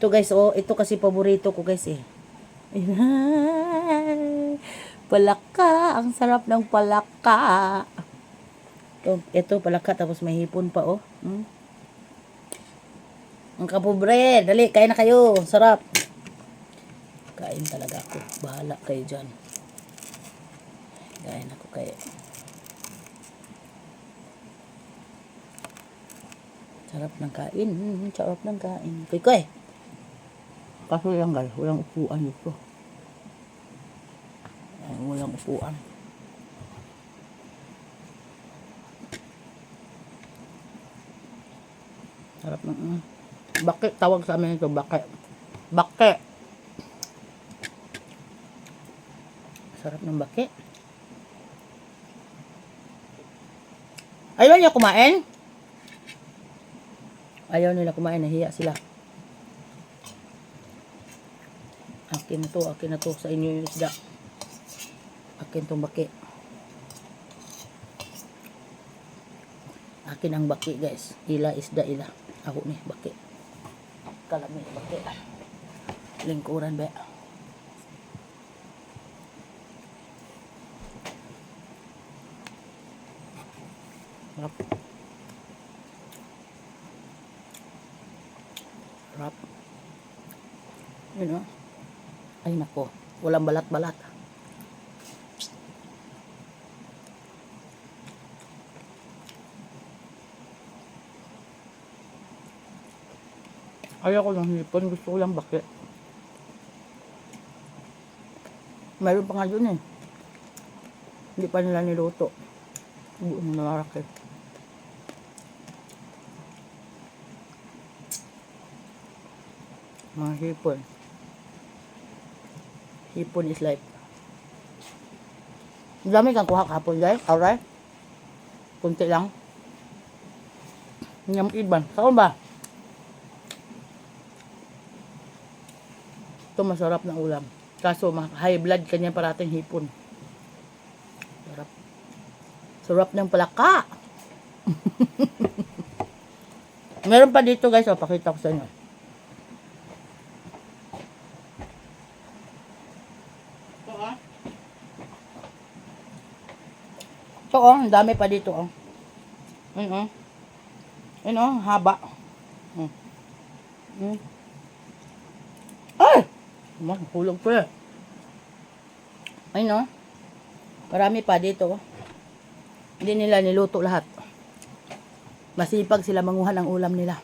Ito guys, oh, ito kasi paborito ko guys eh. Palaka, ang sarap ng palaka. Ito, ito palaka tapos may hipon pa oh. Hmm? Ang kapobre, dali, kain na kayo. Sarap. Kain talaga ako. Bahala kayo dyan. Kain ako kayo. Sarap ng kain. Sarap ng kain. Kuy, kuy. Kaso lang gal, walang upuan dito. Ay, walang upuan. Sarap ng... Mm. Tawag sa amin ito, bake. Bake. Sarap ng bake. Ayaw niya kumain? Ayaw nila kumain, nahiya sila. Akin na to, akin na to sa inyo yung isda. Akin tong baki. Akin ang baki guys. Ila isda ila. Ako ni baki. Kalami baki. Lingkuran ba? Sarap. Sarap. Yun o. Ay nako. Walang balat-balat. Ayaw ko ng hipon. Gusto ko lang baki. Meron pa nga dun eh. Hindi pa nila niluto. Buong nalaraki. Mga hipon. Hipon is life. Dami kang kuha kahapon, guys. Alright? Kunti lang. Yung iban. Saan ba? Ito masarap na ulam. Kaso, high blood kanya parating hipon. Sarap. Sarap ng palaka. Meron pa dito guys, oh, pakita ko sa inyo. So, oh, ang dami pa dito, oh. Ayun, oh. Ayun, oh, haba. Hmm. Hmm. Ay! Mahulog ko eh. Ayun, oh. Marami pa dito, oh. Hindi nila niluto lahat. Masipag sila manguha ng ulam nila.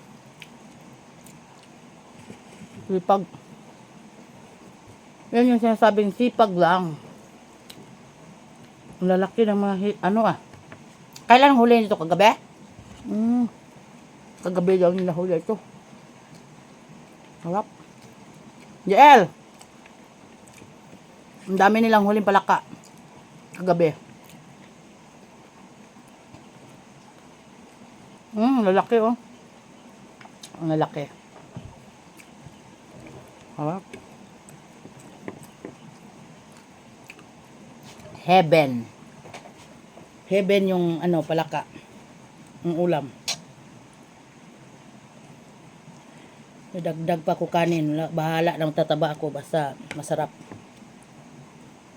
Sipag. Yan yung sinasabing sipag lang. Ang lalaki ng mga, ano ah. Kailan huli nito? Kagabi? Hmm. Kagabi daw nila huli ito. Harap. Jael! Ang dami nilang huling palaka. Kagabi. Hmm, lalaki oh. Ang lalaki. Harap. Heaven. Heaven yung ano, palaka. Ang ulam. Dagdag pa ko kanin. Bahala ng tataba ako. Basta masarap.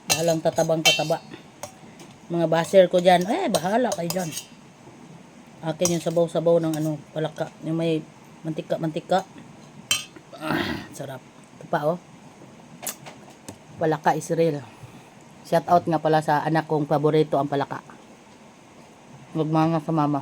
Bahalang tatabang tataba. Mga baser ko dyan. Eh, bahala kayo dyan. Akin yung sabaw-sabaw ng ano, palaka. Yung may mantika-mantika. Ah, sarap. Ito pa oh. Palaka is real. Shout out nga pala sa anak kong paborito ang palaka. Magmanga sa mama.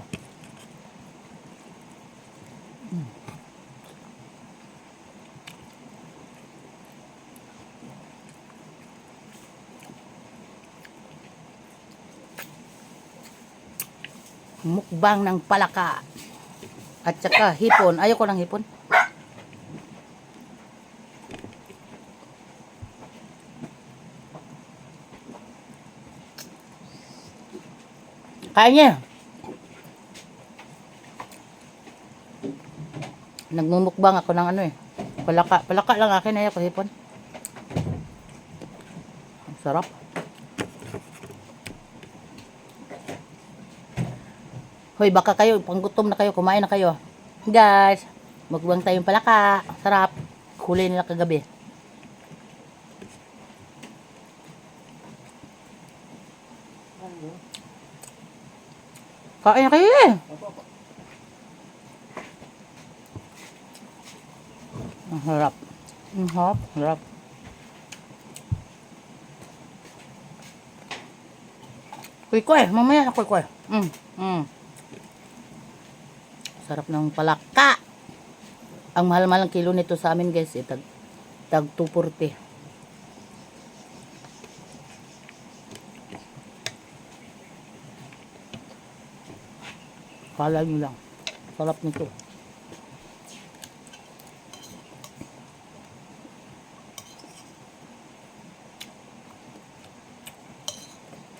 Mukbang ng palaka. At saka hipon. Ayoko ng hipon. Kaya niya. Nagmumukbang ako ng ano eh. Palaka. Palaka lang akin ayaw ko hipon. Ang sarap. Hoy, baka kayo, panggutom na kayo, kumain na kayo. Guys, mukbang tayong palaka. Sarap. huli nila kagabi. Kain kayo eh. Ang harap. Ang harap. Harap. Kuy kuy, mamaya na kuy kuy. Mm, mm. Sarap ng palaka. Ang mahal-mahal ang kilo nito sa amin guys, eh, tag, tag 240. Kala nyo lang. Sarap nito.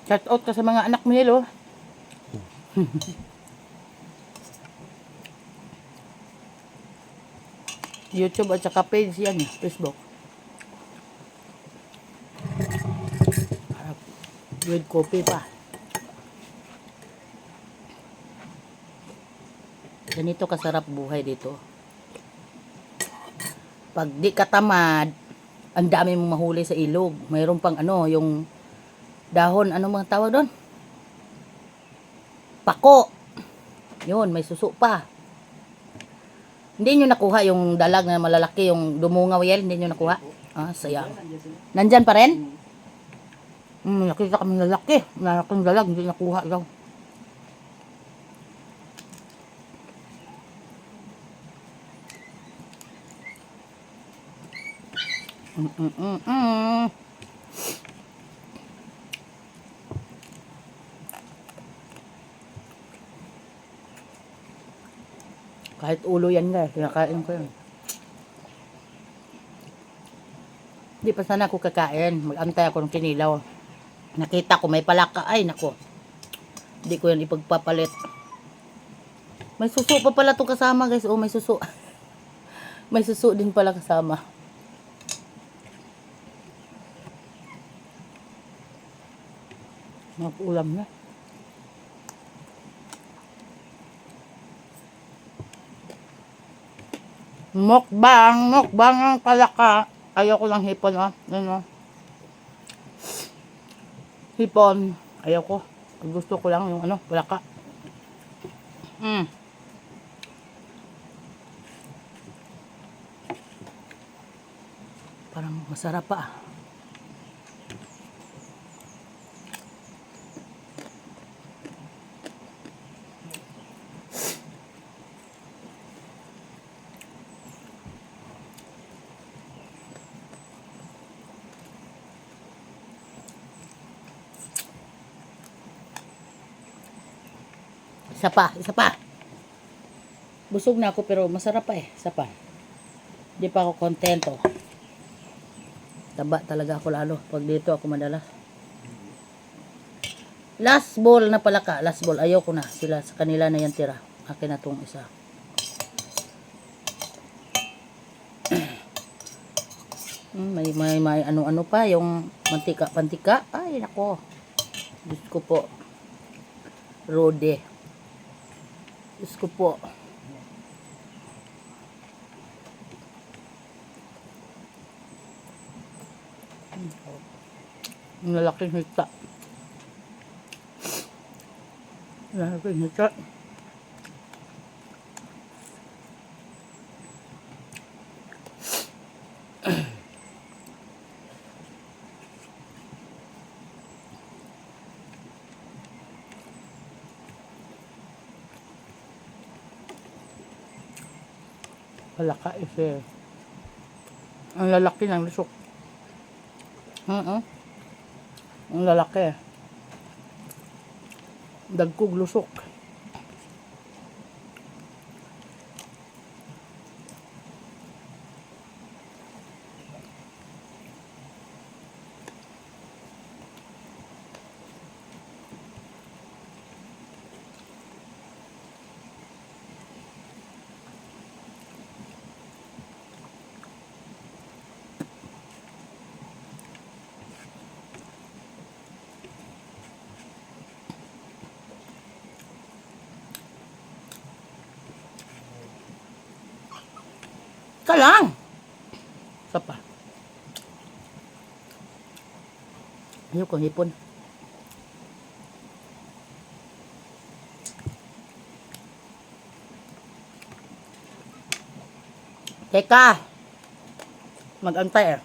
Shout out ka sa mga anak mo nilo. YouTube at saka page yan, Facebook. With coffee pa. Ganito kasarap buhay dito. Pag di ka tamad, ang dami mong mahuli sa ilog. Mayroon pang ano, yung dahon, ano mga tawag doon? Pako. Yun, may suso pa. Hindi nyo nakuha yung dalag na malalaki, yung dumungaw yan, hindi nyo nakuha. Ah, sayang. Nandyan pa rin? Hmm, nakita kami lalaki. Lalaking dalag, hindi nakuha daw. Mm. Kahit ulo yan guys, kinakain ko yan. Hindi pa sana ako kakain. Mag-antay ako ng kinilaw. Nakita ko may palaka. Ay, nako. Hindi ko yan ipagpapalit. May suso pa pala itong kasama guys. Oh, may suso. may suso din pala kasama. Mag-ulam na. Mukbang, mukbang ang palaka. Ayoko lang hipon, ah. Ano? Hipon. Ayoko. Gusto ko lang yung ano, palaka. Mm. Parang masarap pa. ah. Isa pa, isa pa. Busog na ako pero masarap pa eh. Isa pa. Di pa ako kontento. Taba talaga ako lalo pag dito ako madalas. Last ball na pala ka. Last ball. Ayaw ko na. Sila sa kanila na yan tira. Akin na tong isa. Mm, may may may ano-ano pa yung mantika pantika ay nako Diyos ko po rode Diyos ko po. Ang lalaking hita. Lalaking hita Palaka eh. Ang lalaki ng lusok. Oo. Ang lalaki. Dagkog lusok. Ka lang. ka pa. Ayoko, hipon. Teka! Mag-antay eh.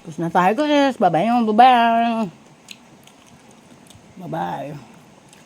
Tapos na tayo guys. Bye-bye. Bye-bye. Bye-bye.